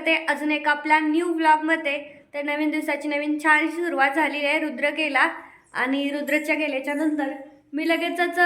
करते. अजून एका आपल्या न्यू व्लॉगमध्ये तर नवीन दिवसाची नवीन छानशी सुरुवात झालेली आहे रुद्र केला आणि रुद्रच्या गेल्याच्यानंतर मी लगेचच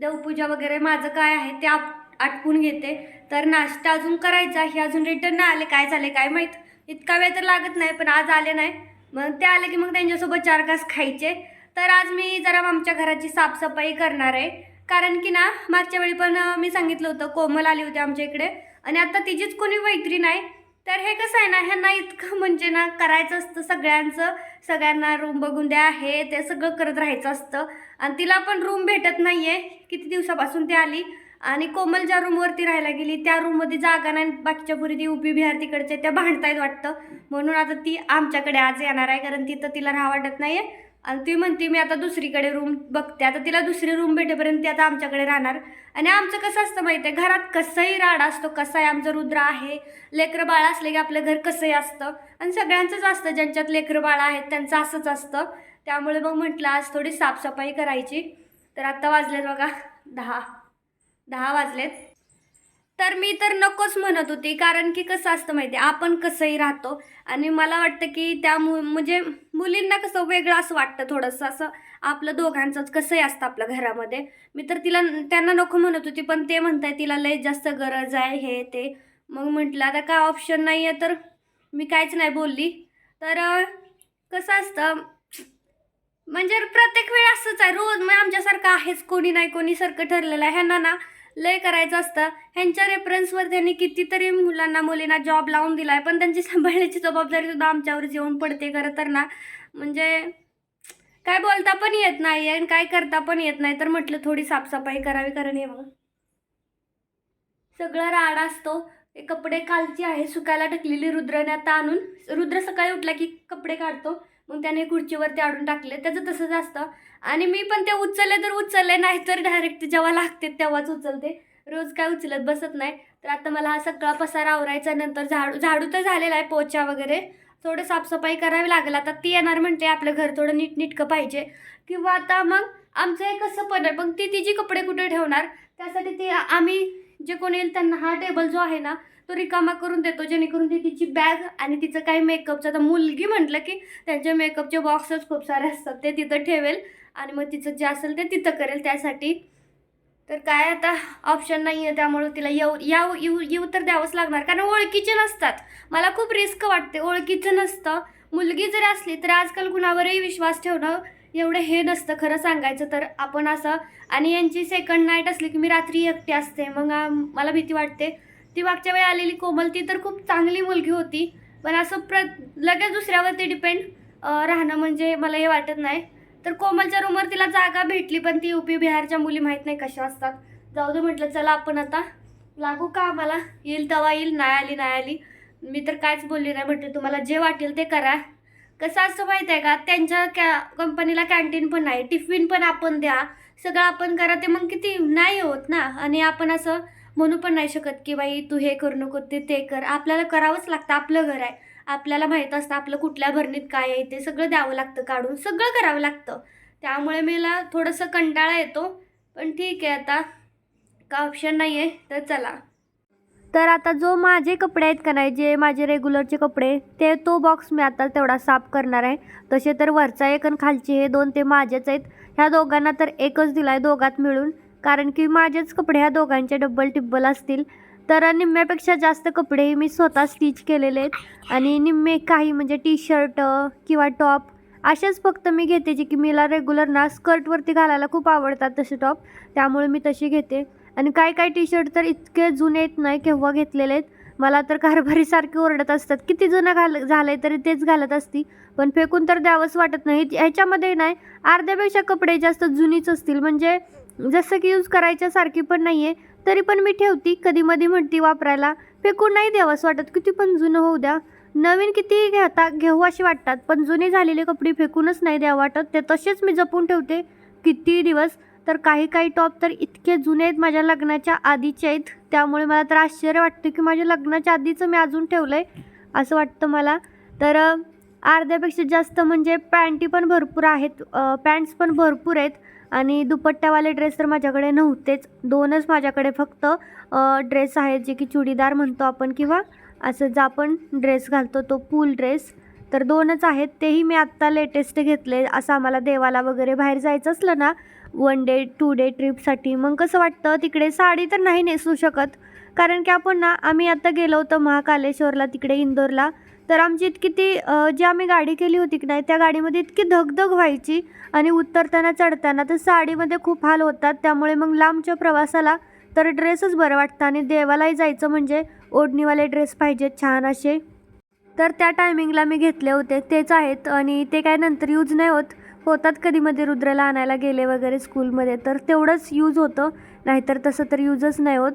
देवपूजा वगैरे माझं काय आहे ते आप आटपून घेते. तर नाश्ता अजून करायचा हे अजून रिटर्न नाही आले. काय झाले काय माहीत? इतका वेळ तर लागत नाही पण आज आले नाही. मग ते आले की मग त्यांच्यासोबत चार घास खायचे. तर आज मी जरा आमच्या घराची साफसफाई करणार आहे. कारण की ना मागच्या वेळी पण मी सांगितलं होतं कोमल आली होती आमच्या इकडे. आणि आता तिचीच कोणी मैत्री नाही. तर हे कसं आहे ना ह्यांना इतकं म्हणजे ना करायचं असतं सगळ्यांचं सगळ्यांना रूम बघून द्या हे ते सगळं करत राहायचं असतं. आणि तिला पण रूम भेटत नाही आहे किती दिवसापासून ती आली. आणि कोमल ज्या रूमवरती राहायला गेली त्या रूममध्ये जागा नाही बाकीच्या पुरी ती उभी बिहार तिकडच्या त्या भांडतायत वाटतं. म्हणून आता ती आमच्याकडे आज येणार आहे कारण तिथं तिला राहा वाटत नाही आहे आणि ती म्हणते मी आता दुसरीकडे रूम बघते. आता तिला दुसरी रूम भेटेपर्यंत ती आता आमच्याकडे राहणार. आणि आमचं कसं असतं माहिती आहे घरात कसंही राडा असतो कसाही आमचं रुद्र आहे लेकरं बाळ असले की आपलं घर कसंही असतं. आणि सगळ्यांचंच असतं ज्यांच्यात लेकरं बाळ आहेत त्यांचं असंच असतं. त्यामुळे मग म्हटलं आज थोडी साफसफाई करायची. तर आत्ता वाजलेत बघा दहा दहा वाजलेत. तर मी तर नकोच म्हणत होती कारण की कसं असतं माहिती आहे आपण कसंही राहतो आणि मला वाटतं की त्या मु म्हणजे मुलींना कसं वेगळं असं वाटतं थोडंसं असं आपलं दोघांचंच कसंही असतं आपल्या घरामध्ये. मी तर तिला त्यांना नको म्हणत होती पण ते म्हणताय तिला लय जास्त गरज आहे हे ते. मग म्हटलं आता काय ऑप्शन नाही आहे तर मी काहीच नाही बोलली. तर कसं असतं म्हणजे प्रत्येक वेळ असंच आहे रोज मग आमच्यासारखं आहेच कोणी नाही कोणी सारखं ठरलेलं आहे. ह्यांना ना लय करायचं असतं. ह्यांच्या रेफरन्सवर त्यांनी कितीतरी मुलांना मुलींना जॉब लावून दिला आहे पण त्यांची सांभाळण्याची जबाबदारी सुद्धा आमच्यावर येऊन पडते खरं तर ना. म्हणजे काय बोलता पण येत नाही आणि काय करता पण येत नाही. तर म्हटलं थोडी साफसफाई करावी कारण हे बघा. सगळा राड असतो. ते कपडे कालची आहे. सुकायला टाकलेली रुद्रने आता आणून. रुद्र सकाळी उठला की कपडे काढतो. मग त्याने खुर्चीवरती आडून टाकले. त्याचं तसंच असतं. आणि मी पण ते उचलले तर उचलले नाही तर डायरेक्ट जेव्हा लागते तेव्हाच उचलते. रोज काय उचलत बसत नाही. तर आता मला हा सगळा पसारा आवरायचा नंतर झाडू झाडू तर झालेला आहे पोचा वगैरे. थोडं साफसफाई करावी लागेल. आता ती येणार म्हणते आपलं घर थोडं नीटनीटकं पाहिजे. किंवा आता मग आमचं हे कसं पण आहे. पण ती तिची कपडे कुठे ठेवणार त्यासाठी ती आम्ही जे कोण येईल त्यांना हा टेबल जो आहे ना तो रिकामा करून देतो जेणेकरून ती तिची बॅग आणि तिचं काही मेकअपचं आता मुलगी म्हटलं की त्यांचे मेकअपचे बॉक्सच खूप सारे असतात ते तिथं ठेवेल आणि मग तिचं जे असेल ते तिथं करेल त्यासाठी. तर काय आता ऑप्शन नाही आहे त्यामुळं तिला येऊ याव येऊ येऊ तर द्यावंच लागणार कारण ओळखीचे नसतात. मला खूप रिस्क वाटते ओळखीचं नसतं. मुलगी जरी असली तर आजकाल कुणावरही विश्वास ठेवणं एवढं हे नसतं खरं सांगायचं तर. आपण असं आणि यांची सेकंड नाईट असली की मी रात्री एकटी असते मग मला भीती वाटते. ती मागच्या वेळी आलेली कोमल ती तर खूप चांगली मुलगी होती. पण असं प्र लगेच दुसऱ्यावरती डिपेंड राहणं म्हणजे मला हे वाटत नाही. तर कोमलच्या रूमवर तिला जागा भेटली पण ती युपी बिहारच्या मुली माहीत नाही कशा असतात. जाऊ दे म्हटलं चला आपण आता. लागू का आम्हाला? येईल तेव्हा येईल नाही आली नाही आली. मी तर कायच बोलली नाही म्हटलं तुम्हाला जे वाटेल ते करा. कसं असं माहीत आहे का? त्यांच्या कॅ कंपनीला कॅन्टीन पण नाही टिफिन पण आपण द्या. सगळं आपण करा ते मग किती नाही होत ना. आणि आपण असं म्हणू पण नाही शकत की बाई तू हे करू नको ते ते कर. आपल्याला करावंच लागतं आपलं घर आहे. आपल्याला माहीत असतं आपलं कुठल्या भरणीत काय आहे ते सगळं द्यावं लागतं काढून सगळं करावं लागतं. त्यामुळे मला थोडंसं कंटाळा येतो. पण ठीक आहे आता का ऑप्शन नाही आहे तर चला. तर आता जो माझे कपडे आहेत का नाही जे माझे रेग्युलरचे कपडे ते तो बॉक्स मी आता तेवढा साफ करणार आहे. तसे तर वरचा एक आणि खालचे हे दोन ते माझेच आहेत. ह्या दोघांना तर एकच दिला आहे दोघात मिळून. कारण की माझेच कपडे ह्या दोघांचे डब्बल टिब्बल असतील. तर निम्म्यापेक्षा जास्त कपडेही मी स्वतः स्टिच केलेले आहेत. आणि निम्मे काही म्हणजे टी शर्ट किंवा टॉप असेच फक्त मी घेते जे की मला रेग्युलर ना स्कर्टवरती घालायला खूप आवडतात तसे टॉप त्यामुळे मी तशी घेते. आणि काही काही टी शर्ट तर इतके जुने येत नाही केव्हा घेतलेले आहेत. मला तर कारभारीसारखे ओरडत असतात. किती जुनं घाल झालं आहे तरी तेच घालत असती. पण फेकून तर द्यावंच वाटत नाही ह्याच्यामध्ये नाही अर्ध्यापेक्षा कपडे जास्त जुनीच असतील. म्हणजे जसं की यूज करायच्यासारखी पण नाही आहे तरी पण मी ठेवती. कधी मधी म्हणती वापरायला. फेकून नाही द्यावंच वाटत. किती पण जुनं होऊ द्या. नवीन किती घेता घेऊ अशी वाटतात. पण जुने झालेले कपडे फेकूनच नाही द्यावं वाटत. ते तसेच मी जपून ठेवते. किती दिवस? तर काही काही टॉप तर इतके जुने आहेत माझ्या लग्नाच्या आधीचे आहेत. त्यामुळे मला तर आश्चर्य वाटतं की माझ्या लग्नाच्या आधीचं मी अजून ठेवलं आहे असं वाटतं मला. तर अर्ध्यापेक्षा जास्त म्हणजे पॅन्टी पण भरपूर आहेत पॅन्ट्स पण भरपूर आहेत आणि दुपट्ट्यावाले ड्रेस तर माझ्याकडे नव्हतेच. दोनच माझ्याकडे फक्त ड्रेस आहेत जे की चुडीदार म्हणतो आपण किंवा असं जा आपण ड्रेस घालतो तो पूल ड्रेस. तर दोनच आहेत तेही मी आत्ता लेटेस्ट घेतले. असं आम्हाला देवाला वगैरे बाहेर जायचं असलं ना वन डे टू डे ट्रिपसाठी मग कसं वाटतं? तिकडे साडी तर नाही नेसू शकत. कारण की आपण ना आम्ही आता गेलो होतो महाकालेश्वरला तिकडे इंदोरला. तर आमची इतकी ती जी आम्ही गाडी केली होती की नाही त्या गाडीमध्ये इतकी धगधग व्हायची आणि उतरताना चढताना तर साडीमध्ये खूप हाल होतात. त्यामुळे मग लांबच्या प्रवासाला तर ड्रेसच बरं वाटतं आणि देवालाही जायचं म्हणजे ओढणीवाले ड्रेस पाहिजेत छान असे. तर त्या टायमिंगला मी घेतले होते. तेच आहेत आणि ते काय नंतर यूज नाही होत. होतात कधीमध्ये रुद्रला आणायला गेले वगैरे स्कूलमध्ये तर तेवढंच यूज होतं. नाहीतर तसं तर यूजच नाही होत.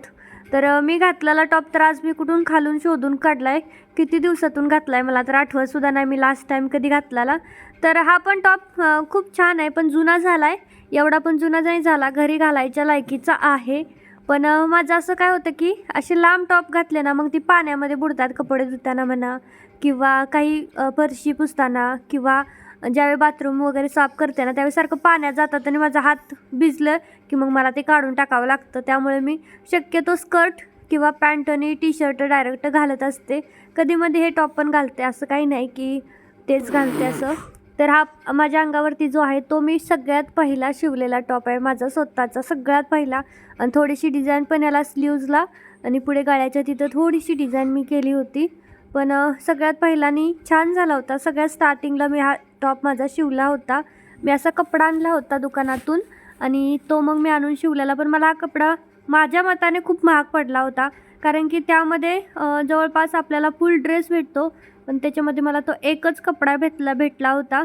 तर मी घातलेला टॉप तर आज मी कुठून खालून शोधून काढला आहे किती दिवसातून घातला आहे मला तर आठवतसुद्धा नाही मी लास्ट टाईम कधी घातलेला. तर हा पण टॉप खूप छान आहे पण जुना झाला आहे एवढा पण जुना नाही झाला घरी घालायच्या लायकीचा आहे. पण माझं असं काय होतं की असे लांब टॉप घातले ना मग ती पाण्यामध्ये बुडतात कपडे धुताना म्हणा किंवा काही फरशी पुसताना किंवा ज्यावेळी बाथरूम वगैरे साफ करते ना त्यावेळी सारखं पाण्यात जातात आणि माझा हात भिजलं की मग मला ते काढून टाकावं लागतं. त्यामुळे मी शक्यतो स्कर्ट किंवा पॅन्ट आणि टी शर्ट डायरेक्ट घालत असते. कधीमध्ये हे टॉप पण घालते असं काही नाही की तेच घालते असं. तर हा माझ्या अंगावरती जो आहे तो मी सगळ्यात पहिला शिवलेला टॉप आहे माझा स्वतःचा सगळ्यात पहिला. आणि थोडीशी डिझाईन पण याला स्लीव्जला आणि पुढे गळ्याच्या तिथं थोडीशी डिझाईन मी केली होती. पण सगळ्यात सगळ्यात पहिल्यानी छान झाला होता. सगळ्यात स्टार्टिंगला मी हा टॉप माझा शिवला होता. मी असा कपडा आणला होता दुकानातून आणि तो मग मी आणून शिवलेला. पण मला हा कपडा माझ्या मताने खूप महाग पडला होता. कारण की त्यामध्ये जवळपास आपल्याला फुल ड्रेस भेटतो. पण त्याच्यामध्ये मला तो एकच कपडा भेटला भेटला होता.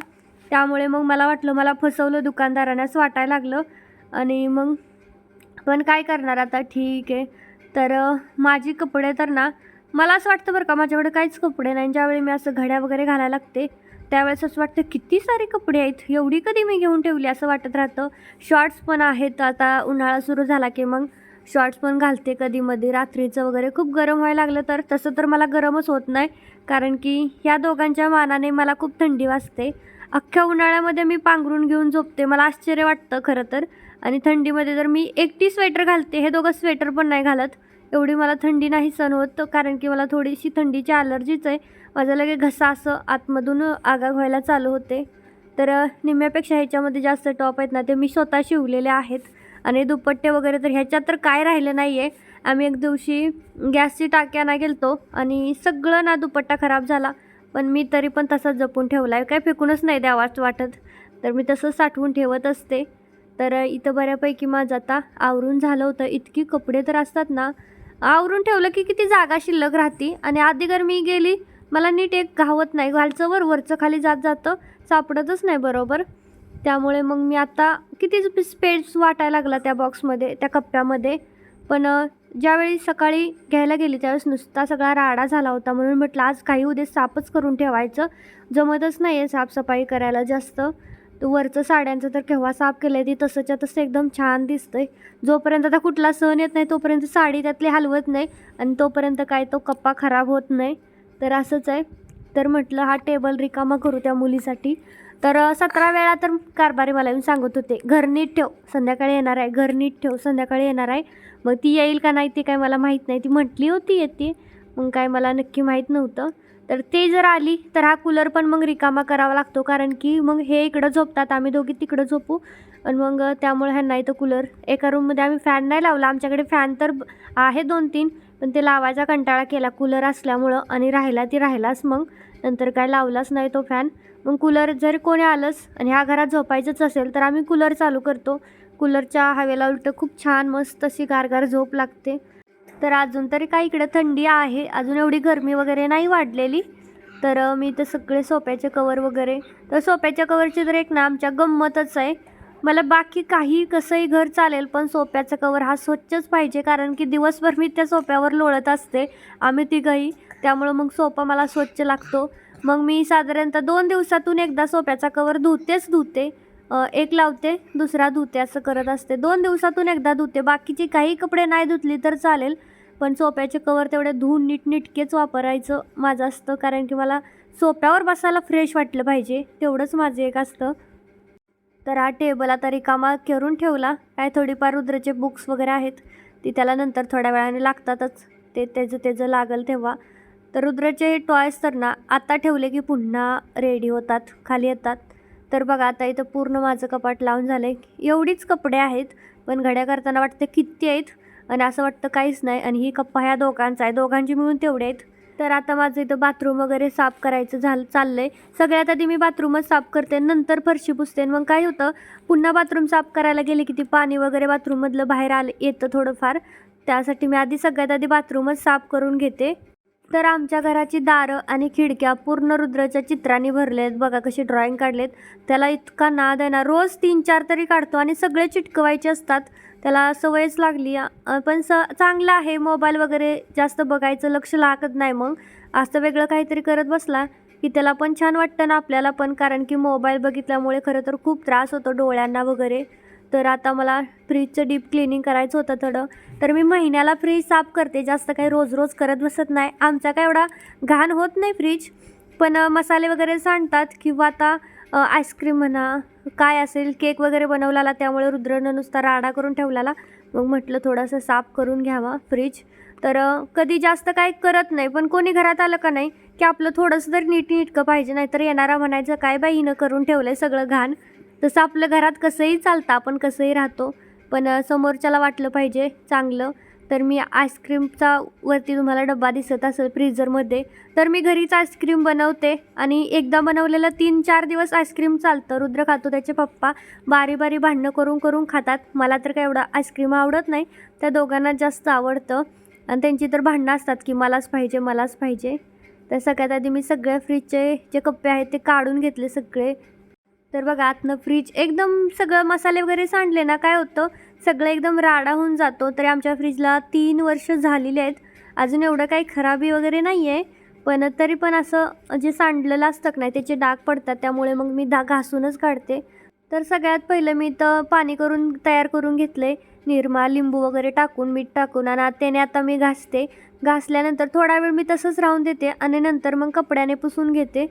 त्यामुळे मग मला वाटलं मला फसवलं दुकानदाराने असं वाटायला लागलं. आणि मग पण काय करणार आता? ठीक आहे. तर माझी कपडे तर ना मला असं वाटतं बरं का माझ्याकडे काहीच कपडे नाही. ज्यावेळी मी असं घड्या वगैरे घालायला लागते त्यावेळेस असं वाटतं किती सारे कपडे आहेत? एवढी कधी मी घेऊन ठेवली? असं वाटत राहतं. शॉर्ट्स पण आहेत. आता उन्हाळा सुरू झाला की मग शॉर्ट्स पण घालते कधीमध्ये रात्रीचं वगैरे खूप गरम व्हायला लागलं तर तसं तर मला गरमच होत नाही. कारण की ह्या दोघांच्या मानाने मला खूप थंडी वाजते. अख्ख्या उन्हाळ्यामध्ये मी पांघरून घेऊन झोपते. मला आश्चर्य वाटतं खरं तर. आणि थंडीमध्ये जर मी एकटी स्वेटर घालते हे दोघं स्वेटर पण नाही घालत. एवढी मला थंडी नाही सण होत कारण की मला थोडीशी थंडीची ॲलर्जीच आहे. माझं लगे घसा असं आतमधून आगाग व्हायला चालू होते. तर निम्म्यापेक्षा ह्याच्यामध्ये जास्त टॉप आहेत ना ते मी स्वतः शिवलेले आहेत. आणि दुपट्टे वगैरे तर ह्याच्यात तर काय राहिलं नाही आहे आम्ही एक दिवशी गॅसची टाक्याना आणायला गेलतो आणि सगळं ना दुपट्टा खराब झाला. पण मी तरी पण तसाच जपून ठेवला आहे काय फेकूनच नाही द्यावाच वाटत. तर मी तसं साठवून ठेवत असते. तर इथं बऱ्यापैकी माझं आता आवरून झालं होतं. इतकी कपडे तर असतात ना आवरून ठेवलं की किती जागा शिल्लक राहते. आणि आधी गरमी मी गेली मला नीट एक घावत नाही. घालचं वर वरचं खाली जात जातं. सापडतच नाही बरोबर. त्यामुळे मग मी आता किती स्पेस वाटायला लागला त्या बॉक्समध्ये त्या कप्प्यामध्ये. पण ज्यावेळी सकाळी घ्यायला गेली त्यावेळेस नुसता सगळा राडा झाला होता. म्हणून म्हटलं आज काही उद्या साफच करून ठेवायचं. जमतच नाही आहे साफसफाई करायला जास्त. वरचं साड्यांचं तर केव्हा साफ केलं आहे ती तसंच्या तसं एकदम छान दिसतंय. जोपर्यंत आता कुठला सण येत नाही तोपर्यंत साडी त्यातली हलवत नाही आणि तोपर्यंत काय तो कप्पा खराब होत नाही. तर असंच आहे. तर म्हटलं हा टेबल रिकामा करू त्या मुलीसाठी. तर सतरा वेळा तर कारभारी मला येऊन सांगत होते घर नीट ठेव संध्याकाळी येणार आहे घर नीट ठेव संध्याकाळी येणार आहे. मग ती येईल का नाही ते काय मला माहीत नाही. ती म्हटली होती येते. मग काय मला नक्की माहीत नव्हतं. तर ते जर आली तर हा कूलर पण मग रिकामा करावा लागतो. कारण की मग हे इकडं झोपतात आम्ही दोघी तिकडं झोपू. आणि मग त्यामुळे ह्यांना इथं कूलर एका रूममध्ये आम्ही फॅन नाही लावला. आमच्याकडे फॅन तर आहे दोन तीन पण ते लावायचा कंटाळा केला. कूलर असल्यामुळं आणि राहिला ती राहिलाच मग. नंतर काय लावलाच नाही तो फॅन मग कूलर जर कोणी आलंच आणि ह्या घरात झोपायचंच असेल तर आम्ही कूलर चालू करतो. कूलरच्या हवेला उलटं खूप छान मस्त अशी गारगार झोप लागते. तर अजून तरी काय इकडे थंडी आहे अजून एवढी गरमी वगैरे नाही वाढलेली. तर मी तर सगळे सोप्याचे कवर वगैरे. तर सोप्याच्या कवरची तर एक ना आमच्या गंमतच आहे. मला बाकी काही कसंही घर चालेल पण सोप्याचा कवर हा स्वच्छच पाहिजे कारण की दिवसभर मी त्या सोप्यावर लोळत असते. आम्ही तिघंही. त्यामुळं मग सोपा मला स्वच्छ लागतो. मग मी साधारणतः दोन दिवसातून एकदा सोप्याचा कवर धुतेच धुते. एक लावते दुसरा धुते असं करत असते. दोन दिवसातून एकदा धुते. बाकीचे काही कपडे नाही धुतली तर चालेल पण सोप्याचे कवर तेवढे धुवून नीटनीटकेच वापरायचं माझं असतं. कारण की मला सोप्यावर बसायला फ्रेश वाटलं पाहिजे तेवढंच माझं एक असतं. तर हा टेबल आता रिकामा करून ठेवला. काय थोडीफार रुद्राचे बुक्स वगैरे आहेत ती त्याला नंतर थोड्या वेळाने लागतातच. ते त्याचं त्याचं लागल तेव्हा. तर रुद्राचे टॉयस तर ना आता ठेवले की पुन्हा रेडी होतात खाली येतात. तर बघा आता इथं पूर्ण माझं कपाट लावून झालं आहे एवढीच कपडे आहेत पण घड्या करताना वाटतं किती आहेत आणि असं वाटतं काहीच नाही. आणि ही कप्पा ह्या दोघांचा आहे. दोघांची मिळून तेवढे आहेत. तर आता माझं इथं बाथरूम वगैरे साफ करायचं झालं चाललं आहे सगळ्यात आधी मी बाथरूमच साफ करते नंतर फरशी पुसते. आणि मग काय होतं पुन्हा बाथरूम साफ करायला गेले की ती पाणी वगैरे बाथरूममधलं बाहेर आलं येतं थोडंफार. त्यासाठी मी आधी सगळ्यात आधी बाथरूमच साफ करून घेते. तर आमच्या घराची दारं आणि खिडक्या पूर्ण रुद्राच्या चित्रांनी भरले आहेत बघा कशी ड्रॉइंग काढलेत. त्याला इतका नाद आहे ना रोज तीन चार तरी काढतो आणि सगळे चिटकवायचे असतात. त्याला सवयच लागली. पण स चांगलं आहे. मोबाईल वगैरे जास्त बघायचं लक्ष लागत नाही मग. असं वेगळं काहीतरी करत बसला की त्याला पण छान वाटतं ना आपल्याला पण. कारण की मोबाईल बघितल्यामुळे खरं तर खूप त्रास होतो डोळ्यांना वगैरे. तर आता मला फ्रीजचं डीप क्लिनिंग करायचं होतं थोडं. तर मी महिन्याला फ्रीज साफ करते. जास्त काही रोज रोज करत बसत नाही. आमचा काय एवढा घाण होत नाही फ्रीज. पण मसाले वगैरे सांडतात किंवा आता आईस्क्रीम म्हणा काय असेल केक वगैरे बनवलेला त्यामुळे रुद्रनं नुसता राडा करून ठेवलेला. मग म्हटलं थोडंसं साफ करून घ्यावा फ्रीज. तर कधी जास्त काही करत नाही. पण कोणी घरात आलं का नाही की आपलं थोडंसं तरी नीट नीटकं पाहिजे. नाहीतर येणारा म्हणायचं काय बाई हिनं करून ठेवलं आहे सगळं घाण. तसं आपलं घरात कसंही चालतं आपण कसंही राहतो. पण समोरच्याला वाटलं पाहिजे चांगलं. तर मी आईस्क्रीमचा वरती तुम्हाला डब्बा दिसत असेल फ्रीझरमध्ये तर मी घरीच आईस्क्रीम बनवते. आणि एकदा बनवलेलं तीन चार दिवस आईस्क्रीम चालतं. रुद्र खातो त्याचे पप्पा. बारी बारी भांडणं करून करून खातात. मला तर काय एवढं आईस्क्रीम आवडत नाही. त्या दोघांना जास्त आवडतं. आणि त्यांची तर भांडणं असतात की मलाच पाहिजे मलाच पाहिजे. तर सगळ्यात आधी मी सगळ्या फ्रीजचे जे कप्पे आहेत ते काढून घेतले सगळे. तर बघा आतनं फ्रीज एकदम सगळं मसाले वगैरे सांडले ना काय होतं? सगळं एकदम राडा होऊन जातो. तरी आमच्या फ्रीजला तीन वर्ष झालेली आहेत. अजून एवढं काही खराबी वगैरे नाही आहे पण तरी पण असं जे सांडलेलं असतं नाही त्याचे डाग पडतात. त्यामुळे मग मी डाग घासूनच काढते. तर सगळ्यात पहिलं मी तर पाणी करून तयार करून घेतले निरमा लिंबू वगैरे टाकून मीठ टाकून आणि त्याने आता मी घासते. घासल्यानंतर थोडा वेळ मी तसंच राहून देते आणि नंतर मग कपड्याने पुसून घेते.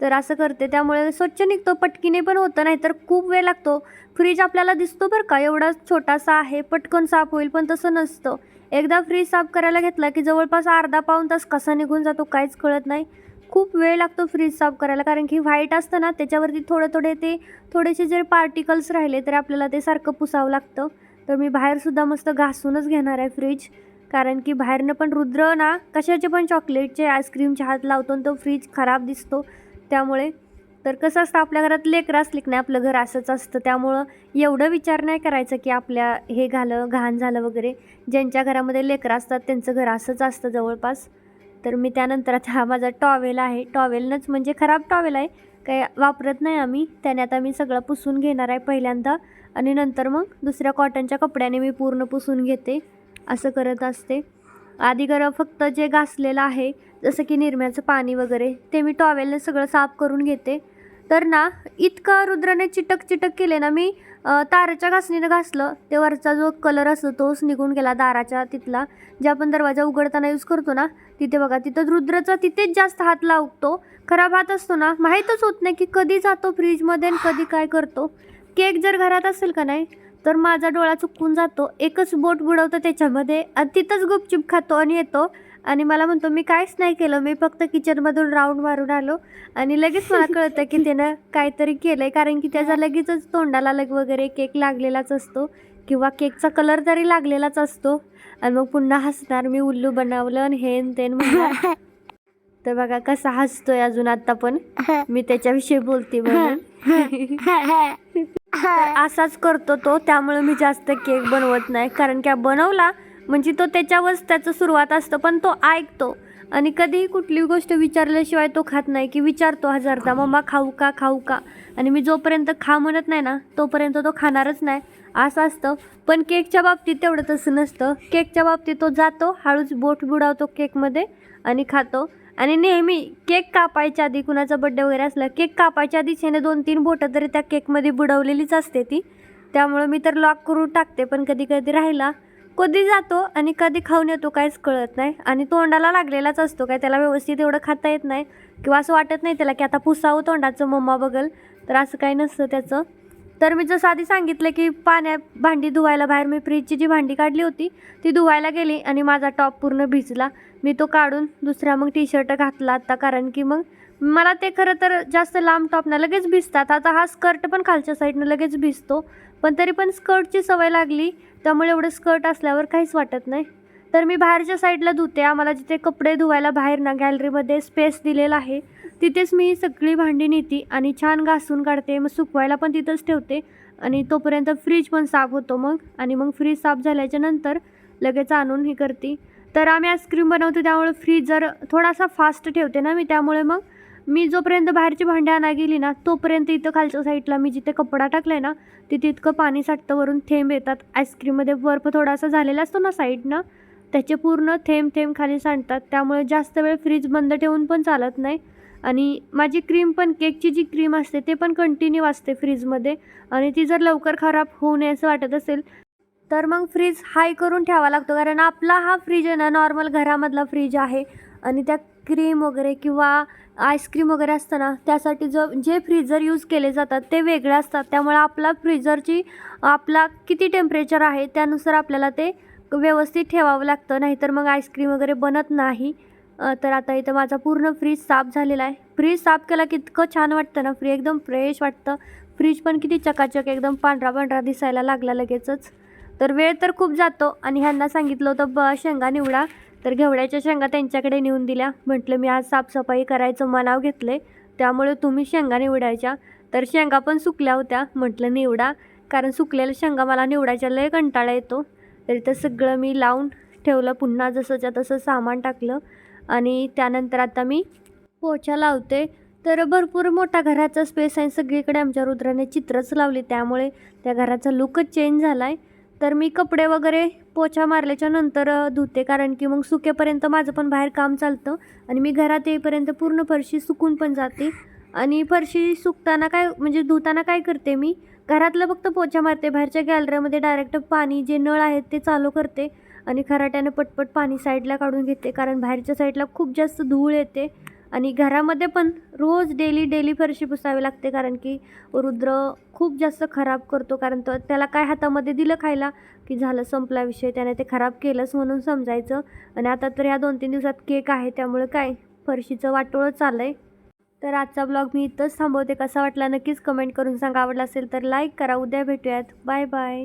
तर असं करते. त्यामुळे स्वच्छ निघतो. पटकीने पण होतं नाही तर खूप वेळ लागतो. फ्रीज आपल्याला दिसतो बरं का एवढा छोटासा आहे पटकन साफ होईल पण तसं नसतं. एकदा फ्रीज साफ करायला घेतला की जवळपास अर्धा पाऊण तास कसा निघून जातो काहीच कळत नाही. खूप वेळ लागतो फ्रीज साफ करायला कारण की व्हाईट असतं ना त्याच्यावरती थोडे थोडे ते थोडेसे जर पार्टिकल्स राहिले तर आपल्याला ते सारखं पुसावं लागतं. तर मी बाहेरसुद्धा मस्त घासूनच घेणार आहे फ्रीज. कारण की बाहेरनं पण रुद्र ना कशाचे पण चॉकलेटचे आईस्क्रीमच्या हात लावतो आणि तो फ्रीज खराब दिसतो. त्यामुळे तर कसं असतं आपल्या घरात लेकरं असली की नाही आपलं घर असंच असतं. त्यामुळं एवढं विचार नाही करायचं की आपल्या हे घालं घाण झालं वगैरे. ज्यांच्या घरामध्ये लेकरं असतात त्यांचं घर असंच असतं जवळपास. तर मी त्यानंतर आता हा माझा टॉवेल आहे. टॉवेलनंच म्हणजे खराब टॉवेल आहे. काही वापरत नाही आम्ही. त्याने आता मी सगळं पुसून घेणार आहे पहिल्यांदा. आणि नंतर मग दुसऱ्या कॉटनच्या कपड्याने मी पूर्ण पुसून घेते. असं करत असते. आधी गरम फक्त जे घासलेलं आहे जसं की निरम्याचं पाणी वगैरे ते मी टॉवेलने सगळं साफ करून घेते. तर ना इतकं रुद्राने चिटक चिटक केले ना मी ताराच्या घासणीनं घासलं ते वरचा जो कलर असतो तोच निघून गेला दाराच्या तिथला. जे आपण दरवाजा उघडताना यूज करतो ना तिथे बघा तिथं रुद्राचा तिथेच जास्त हात लावतो. खराब हात असतो ना माहीतच होत नाही की कधी जातो फ्रीजमध्ये आणि कधी काय करतो. केक जर घरात असेल का नाही तर माझा डोळा चुकून जातो. एकच बोट बुडवतो त्याच्यामध्ये आणि तिथंच गुपचूप खातो आणि येतो. आणि मला म्हणतो मी काहीच नाही केलं. मी फक्त किचनमधून राऊंड मारून आलो. आणि लगेच मला कळतं की त्यानं काहीतरी केलं आहे कारण की त्याचा लगेचच तोंडाला लग वगैरे केक लागलेलाच असतो किंवा केकचा कलर तरी लागलेलाच असतो. आणि मग पुन्हा हसणार मी उल्लू बनवलं आणि हे न तेन म्हणणार तर बघा कसा हसतोय अजून आता पण. मी त्याच्याविषयी बोलते म्हणून. तर असाच करतो तो त्यामुळे मी जास्त केक बनवत नाही. कारण की बनवला म्हणजे तो त्याच्यावरच त्याचं सुरुवात असतं पण तो ऐकतो. आणि कधीही कुठली गोष्ट विचारल्याशिवाय तो खात नाही की विचारतो हजारदा मम्मा खाऊ का खाऊ का? आणि मी जोपर्यंत खा म्हणत नाही ना तोपर्यंत तो खाणारच नाही. असं असतं. पण केकच्या बाबतीत तेवढं तसं नसतं. केकच्या बाबतीत तो जातो हळूच बोट बुडावतो केकमध्ये आणि खातो. आणि नेहमी केक कापायच्या आधी कुणाचा बड्डे वगैरे असला केक कापायच्या आधीच ह्याने दोन तीन बोटं तरी त्या केकमध्ये बुडवलेलीच असते ती. त्यामुळं मी तर लॉक करून टाकते पण कधी कधी राहिला कधी जातो आणि कधी खाऊन येतो काहीच कळत नाही. आणि तोंडाला लागलेलाच असतो काय त्याला व्यवस्थित एवढं खाता येत नाही. किंवा असं वाटत नाही त्याला की आता पुसावं तोंडाचं मम्मा बघल तर असं काही नसतं त्याचं. तर मी जसं आधी सांगितलं की पाण्यात भांडी धुवायला बाहेर मी फ्रीजची जी भांडी काढली होती ती धुवायला गेली आणि माझा टॉप पूर्ण भिजला. मी तो काढून दुसरा मग टी शर्ट घातला आता कारण की मग मला ते खरं तर जास्त लांब टॉपनं लगेच भिजतात. आता हा स्कर्ट पण खालच्या साईडनं लगेच भिजतो. पण तरी पण स्कर्टची सवय लागली त्यामुळे एवढं स्कर्ट असल्यावर काहीच वाटत नाही. तर मी बाहेरच्या साईडला धुते. आम्हाला जिथे कपडे धुवायला बाहेर ना गॅलरीमध्ये स्पेस दिलेला आहे तिथेच मी सगळी भांडी नेते आणि छान घासून काढते. मग सुकवायला पण तिथंच ठेवते आणि तोपर्यंत फ्रीज पण साफ होतो मग. आणि मग फ्रीज साफ झाल्याच्यानंतर लगेच आणून हे करते. तर आम्ही आईस्क्रीम बनवतो त्यामुळे फ्रीज जर थोडासा फास्ट ठेवते ना मी त्यामुळे मग मी जोपर्यंत बाहेरची भांडी आणा गेली ना तोपर्यंत इथं खालच्या साईडला मी जिथे कपडा टाकला आहे ना तिथे इतकं पाणी साठतं वरून थेंब येतात. आईस्क्रीममध्ये बर्फ थोडासा झालेला असतो ना साईडनं त्याचे पूर्ण थेंब थेंब खाली सांडतात. त्यामुळे जास्त वेळ फ्रीज बंद ठेवून पण चालत नाही. आणि माझी क्रीम पण केकची जी क्रीम असते ते पण कंटिन्यू असते फ्रीजमध्ये. आणि ती जर लवकर खराब होऊ नये असं वाटत असेल तर मग फ्रीज हाय करून ठेवा लागतो. कारण आपला हा फ्रीज आहे ना नॉर्मल घरामधला फ्रीज आहे. आणि त्या क्रीम वगैरे किंवा आईस्क्रीम वगैरे असतं ना त्यासाठी जो जे फ्रीजर यूज केले जातात ते वेगळे असतात. त्यामुळे आपला फ्रीजरची आपला किती टेम्परेचर आहे त्यानुसार आपल्याला ते व्यवस्थित ठेवावं लागतं नाहीतर मग आईस्क्रीम वगैरे बनत नाही. तर आता इथं माझा पूर्ण फ्रीज साफ झालेला आहे. फ्रीज साफ केला की इतकं छान वाटतं ना फ्री एकदम फ्रेश वाटतं. फ्रीज पण किती चकाचक एकदम पांढरा पांढरा दिसायला लागला लगेचच. तर वेळ तर खूप जातो आणि ह्यांना सांगितलं होतं ब शेंगा निवडा. तर घेवड्याच्या शेंगा त्यांच्याकडे नेऊन दिल्या. म्हटलं मी आज साफसफाई करायचं मनाव घेतले त्यामुळे तुम्ही शेंगा निवडायच्या. तर शेंगा पण सुकल्या होत्या. म्हटलं निवडा. कारण सुकलेल्या शेंगा मला निवडायच्या लय कंटाळा येतो. तर ते सगळं मी लावून ठेवलं. पुन्हा जसंच्या तसं सामान टाकलं. आणि त्यानंतर आता मी पोछा लावते. तर भरपूर मोठा घराचा स्पेस आहे. सगळीकडे आमच्या रुद्राने चित्रच लावली. त्यामुळे त्या घराचा लुकच चेंज झाला आहे तर मी कपडे वगैरे पोछा मारल्याच्या नंतर धुते. कारण की मग सुकेपर्यंत माझं पण बाहेर काम चालतं. आणि मी घरात येईपर्यंत पूर्ण फरशी सुकून पण जाते. आणि फरशी सुकताना काय म्हणजे धुताना काय करते मी? घरातलं फक्त पोछा मारते बाहेरच्या गॅलरीमध्ये डायरेक्ट पाणी जे नळ आहेत ते चालू करते आणि खराट्याने पटपट पाणी साईडला काढून घेते कारण बाहेरच्या साईडला खूप जास्त धूळ येते आणि घरामध्ये पण रोज डेली डेली फरशी पुसावी लागते कारण की रुद्र खूप जास्त खराब करतो कारण तो त्याला काय हातामध्ये दिलं खायला की झालं संपला विषय त्याने ते खराब केलंच म्हणून समजायचं. आणि आता तर ह्या दोन तीन दिवसात केक आहे त्यामुळे काय फरशीचं वाटोळं चाललं आहे तर आजचा ब्लॉग मी इथंच थांबवते. कसा वाटला नक्कीच कमेंट करून सांगा. आवडला असेल तर लाईक करा. उद्या भेटूयात. Bye bye